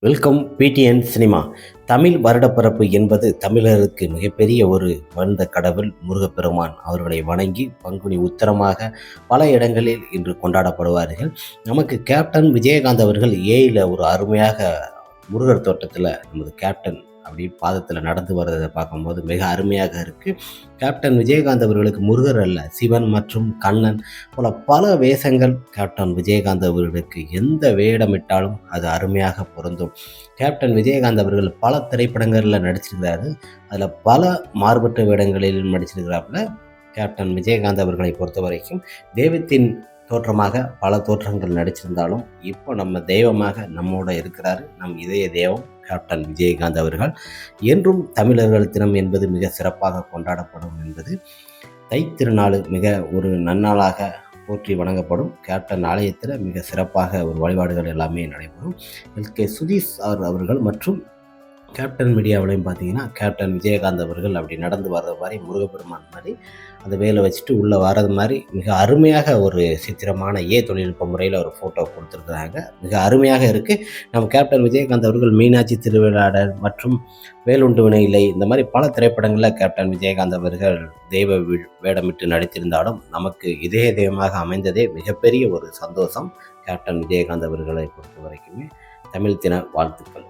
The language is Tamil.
Welcome PTN cinema. தமிழ் வருடப்பிறப்பு என்பது தமிழருக்கு மிகப்பெரிய ஒரு வந்த கடவுள் முருகப்பெருமான் அவர்களை வணங்கி பங்குனி உத்தரமாக பல இடங்களில் இன்று கொண்டாடப்படுவார்கள். நமக்கு கேப்டன் விஜயகாந்த் அவர்கள் ஏயில் ஒரு அருமையாக முருகர் தோட்டத்தில் நமது கேப்டன் அப்படி பாதத்தில் நடந்து வர்றதை பார்க்கும்போது மிக அருமையாக இருக்குது கேப்டன் விஜயகாந்த் அவர்களுக்கு முருகர் அல்ல சிவன் மற்றும் கண்ணன் போல பல வேஷங்கள் கேப்டன் விஜயகாந்த் அவர்களுக்கு எந்த வேடமிட்டாலும் அது அருமையாக பொருந்தும். கேப்டன் விஜயகாந்த் அவர்கள் பல திரைப்படங்களில் நடிச்சிருக்கிறாரு. அதில் பல மாறுபட்ட வேடங்களில் நடிச்சிருக்கிறாப்புல கேப்டன் விஜயகாந்த் அவர்களை பொறுத்த வரைக்கும் தெய்வத்தின் தோற்றமாக பல தோற்றங்கள் நடிச்சிருந்தாலும் இப்போ நம்ம தெய்வமாக நம்மோட இருக்கிறாரு. நம் இதய தெய்வம் கேப்டன் விஜயகாந்த் அவர்கள். என்றும் தமிழர்கள் தினம் என்பது மிக சிறப்பாக கொண்டாடப்படும் என்பது தைத்திருநாள் மிக ஒரு நன்னாளாக போற்றி வணங்கப்படும். கேப்டன் ஆலயத்தில் மிக சிறப்பாக ஒரு வழிபாடுகள் எல்லாமே நடைபெறும். எல் கே சுதீஷ் அவர் அவர்கள் மற்றும் கேப்டன் மீடியாவிலையும் பார்த்தீங்கன்னா கேப்டன் விஜயகாந்த் அவர்கள் அப்படி நடந்து வர்ற மாதிரி முருகப்பெருமான் மாதிரி அந்த வேலை வச்சுட்டு உள்ளே வர்றது மாதிரி மிக அருமையாக ஒரு சித்திரமான ஏ தொழில்நுட்ப முறையில் ஒரு ஃபோட்டோ கொடுத்துருக்குறாங்க. மிக அருமையாக இருக்குது நம்ம கேப்டன் விஜயகாந்த் அவர்கள் மீனாட்சி திருவிழாடர் மற்றும் வேலுண்டு வினையில்லை இந்த மாதிரி பல திரைப்படங்களில் கேப்டன் விஜயகாந்த் அவர்கள் தெய்வ வேடமிட்டு நடித்திருந்தாலும் நமக்கு இதய தெய்வமாக அமைந்ததே மிகப்பெரிய ஒரு சந்தோஷம் கேப்டன் விஜயகாந்த் அவர்களை பொறுத்த வரைக்குமே தமிழ் தின வாழ்த்துக்கள்.